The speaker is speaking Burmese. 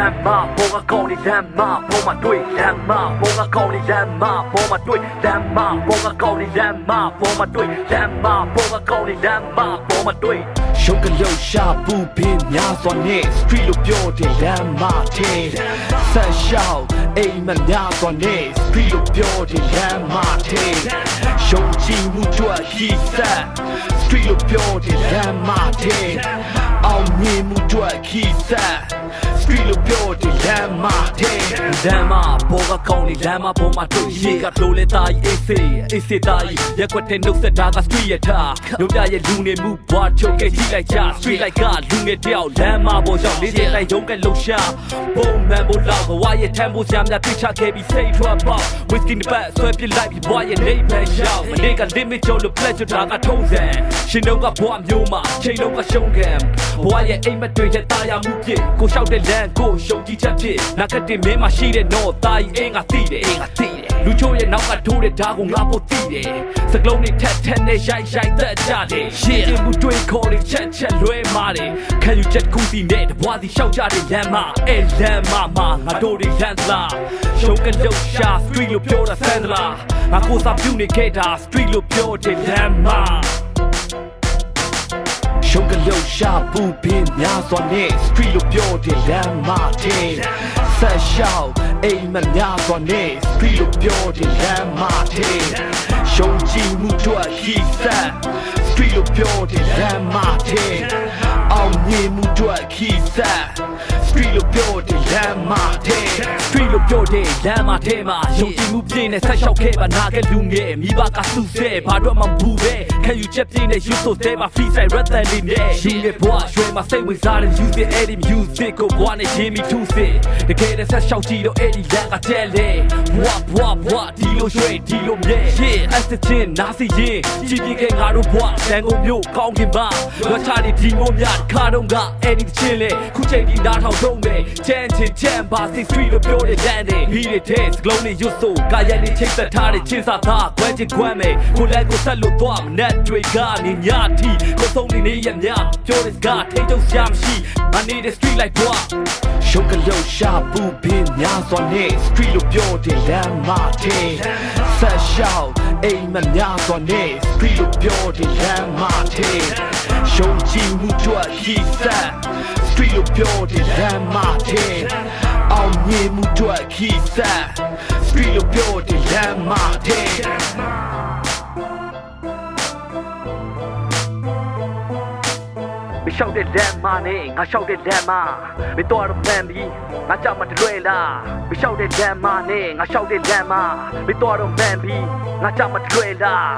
မ်းမဘောကကောင်းနေလမ်းမဘောမှာတွေ့လမ်းမဘောကကောင်းနေလမ်းမဘောမှာတွေ့လမ်းမဘောကကောင်းနေလမ်းမဘောမှာတွေ့လမ်းမဘောကကောင်းနေလမ်းမဘောမှာတွေ့ရှုံးကလေးရှာပူပင်းများစွာနဲ့ street လို့ပြောတယ်လမ်းမထဲဆက်ရှောက်အိမ်မများစွာနဲ့ street လို့ပြောတယ်လမ်းမထဲရှုံးချင်မှုတို့ရှိဆက် street လို့ပြောတယ်လမ်းမထဲအောင်မြင်မှုတို့ခိဆက် မ်းမထဲလမ်းမဘောကကောင်းနေလမ်းမဘောမှာတွေ့ရေကလိုလဲတာကြီးအေးစေးအေးစေးတာကြီးရက်ွက်တဲ့နှုတ်ဆက်တာက street ရထားတို့ပြရဲ့လူနေမှုဘွားချုပ်ခဲ့ကြည့်လိုက်ကြ street လိုက်ကလူငယ်တယောက်လမ်းမဘောရောက်လေးတဲ့လိုက်ရုံးကလှုပ်ရှားဘုံမန်ဘလောက်ဘဝရဲ့ tempo ဆရာများပြချခဲ့ပြီးစိတ်ထွက်ပေါက် whiskey တစ်ပတ်ဆွဲပြလိုက်ပြီးဘွားရဲ့နေပဲရောက်မနေ့က limit ကျော်လို့ pledge တာကထုံးစံရှင်တို့ကဘွားမျိုးမှာချိန်လုံးကရှုံးခံဘွားရဲ့အိမ်မတွေ့တဲ့တာယာမှုဖြစ်ကိုလျှောက်တဲ့လမ်းကိုရှုံကြည့်ချက်ဖြစ်နာကတင်မင်းမှာရှိတဲ့တော့တာကြီးအင်းကသိတယ်အင်းကသိတယ်လူချိုးရဲ့နောက်ကထိုးတဲ့ဓာတ်ကိုငါဖို့သိတယ်စကလုံးတွေထက်ထက်နဲ့ရိုက်ရိုက်သက်ကြတယ်ရှင်းမှုတွေးခေါ်တဲ့ချက်ချက်လွဲမာတယ်ခံယူချက်ကူစီနဲ့တဘွားစီရှောက်ကြတဲ့လမ်းမအဲလမ်းမမှာငါတို့တွေလမ်းလားရှုံးကလေးရှာ street လို့ပြောတာဆန်ဒလာငါကိုစားပြုတ်နေခဲ့တာ street လို့ပြောတဲ့လမ်းမ ရှုံးကလေးရှာပူပင်းများစွာနဲ့ street လို့ပြောတယ်လမ်းမထဲဆက်ရှောက်အိမ်မများစွာနဲ့ street လို့ပြောတယ်လမ်းမထဲရှုံးကြည့်မှုတို့ခိဆက် street လို့ပြောတယ်လမ်းမထဲအောင်မြင်မှုတို့ခိဆက် street လို့ပြောတယ်လမ်းမထဲ street လို့ပြောတယ်လမ်းမထဲမှာယုံကြည်မှုပြည့်နဲ့ဆက်လျှောက်ခဲ့ပါနာခဲ့လူငယ်မိဘကစုဆဲဘာတော့မှမဘူးပဲခံယူချက်ပြည့်နဲ့ you so there မှာ free side red than လေးနဲ့ရှင်ရဲ့ဘွားရွှေမှာစိတ်ဝင်စားတဲ့ use it edit music ကိုဘွားနဲ့ရင်းမိထူးစစ်တကယ်တည်းဆက်လျှောက်ကြည့်တော့အဲ့ဒီလမ်းကတဲ့လေဘွားဘွားဘွားဒီ လိုရွှေဒီလိုမြဲ yeah as the chin နားစီရင်ကြည်ပြခဲ့ငါတို့ဘွားတန်ကုန်မျိုးကောင်းခင်ပါရွာချနေဒီမိုးများခါတော့ကအဲ့ဒီချင်းလေခုချိန်ဒီနားထောင်တော့မယ်ချမ်းချင်ချမ်းပါစီ street လို့ပြောတဲ့လမ်းတွေပြီးတဲ့ dance ကလုံးနဲ့ရွတ်ဆိုကာယနဲ့ချိတ်ဆက်ထားတဲ့ချင်းစာသားကွဲချင်ကွမ်းမယ်ကိုလည်းကိုဆက်လို့သွားမနဲ့တွေကနေညတီကိုဆုံးနေနေရမြပြောတဲ့စကားထိတ်တော့ရှာမရှိမနေတဲ့ street like ဘွားရှုံးကလေးရှာပူပင်းများစွာနဲ့ street လို့ပြောတဲ့လမ်းမထဲဆက်ရှောက်အိမ်မများစွာနဲ့ street လို့ပြောတဲ့လမ်းမထဲရှုံးကြည့်မှုတို့ခိဆက် street လို့ပြောတဲ့လမ်းမထဲအောင်မြင်မှုတို့ခိဆက် street လို့ပြောတဲ့လမ်းမထဲ မလျှောက်တဲ့လမ်းမနဲ့ငါလျှောက်တဲ့လမ်းမမတော်တော့ပန်ပြီးငါကြောက်မတလွဲလားမလျှောက်တဲ့လမ်းမနဲ့ငါလျှောက်တဲ့လမ်းမမတော်တော့ပန်ပြီးငါကြောက်မတလွဲလား